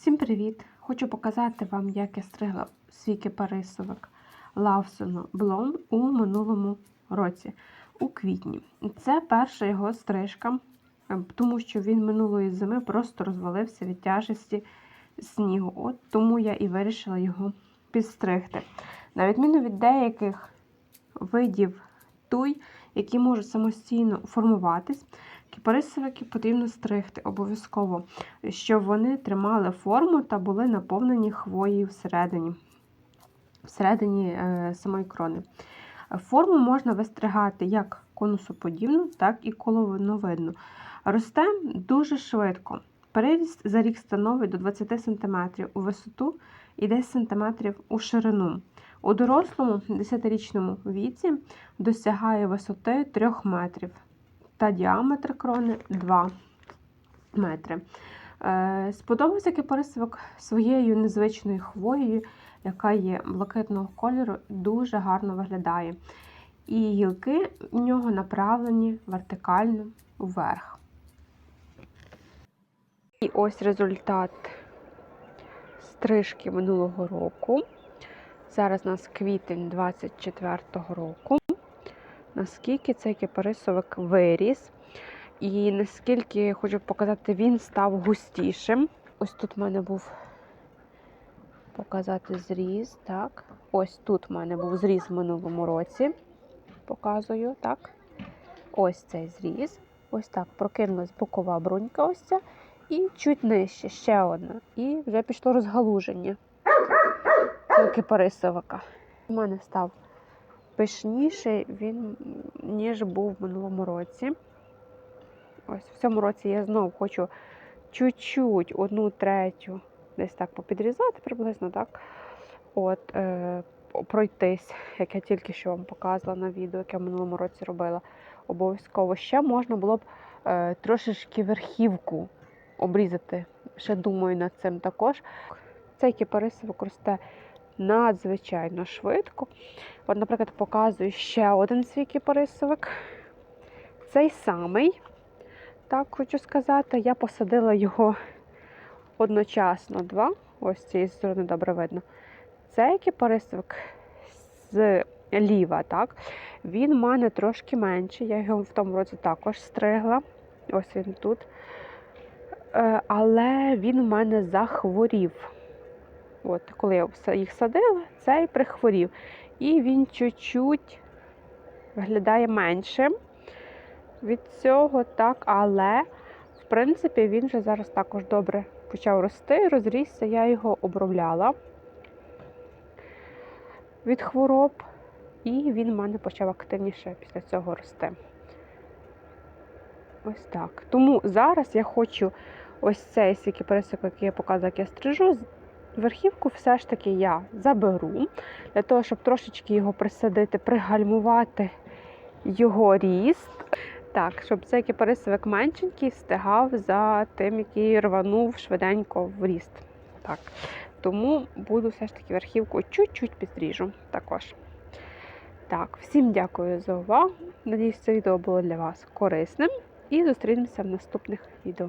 Всім привіт! Хочу показати вам, як я стригла свій кипарисовик Lawson Blom у минулому році, у квітні. Це перша його стрижка, е, тому що він минулої зими просто розвалився від тяжесті снігу. От тому я і вирішила його підстригти. На відміну від деяких видів туй, які можуть самостійно формуватись, кипарисовики потрібно стригти обов'язково, щоб вони тримали форму та були наповнені хвоєю всередині, всередині е, самої крони. Форму можна вистригати як конусоподібну, так і коловиновидну. Росте дуже швидко. Переріст за рік становить до 20 см у висоту і 10 см у ширину. У дорослому 10-річному віці досягає висоти 3 метрів та діаметр крони 2 метри. Е, Сподобався кипарисовик своєю незвичною хвоєю, яка є блакитного кольору, дуже гарно виглядає. І гілки в нього направлені вертикально вверх. І ось результат стрижки минулого року. Зараз у нас квітень 24-го року. Наскільки цей кипарисовик виріс. І наскільки хочу показати, він став густішим. Ось тут в мене був показати зріз. так. Ось тут в мене був зріз в минулому році. Показую, так. Ось цей зріз. Ось так прокинулась бокова брунька ось ця. І чуть нижче, ще одна. І вже пішло розгалуження кипарисовика. У мене став пишніший він, ніж був в минулому році. Ось в цьому році я знову хочу чуть-чуть, одну третю, десь так попідрізати приблизно, так? От, е, пройтись, як я тільки що вам показувала на відео, яке я в минулому році робила. Обов'язково ще можна було б е, трошечки верхівку обрізати. Ще думаю над цим також. Цей кипарисовик росте надзвичайно швидко. От, наприклад, показую ще один свій кипарисовик. Цей самий, так хочу сказати, я посадила його одночасно два. Ось з цієї сторони добре видно. Цей кипарисовик з ліва, так, він в мене трошки менший. Я його в тому році також стригла. Ось він тут. Е, Але він в мене захворів. От, Коли я їх садила, цей прихворів. І він чуть-чуть виглядає меншим від цього, так, але, в принципі, він вже зараз також добре почав рости, розрісся, я його обробляла від хвороб, і він в мене почав активніше після цього рости. Ось так. Тому зараз я хочу ось цей свій пересик, який я показую, як я стрижу, верхівку все ж таки я заберу, для того, щоб трошечки його присадити, пригальмувати його ріст. Так, щоб цей кипарисовик меншенький встигав за тим, який рванув швиденько в ріст. Так. Тому буду все ж таки верхівку чуть-чуть підстріжу також. Так, всім дякую за увагу. Надіюсь, це відео було для вас корисним. І зустрінемося в наступних відео.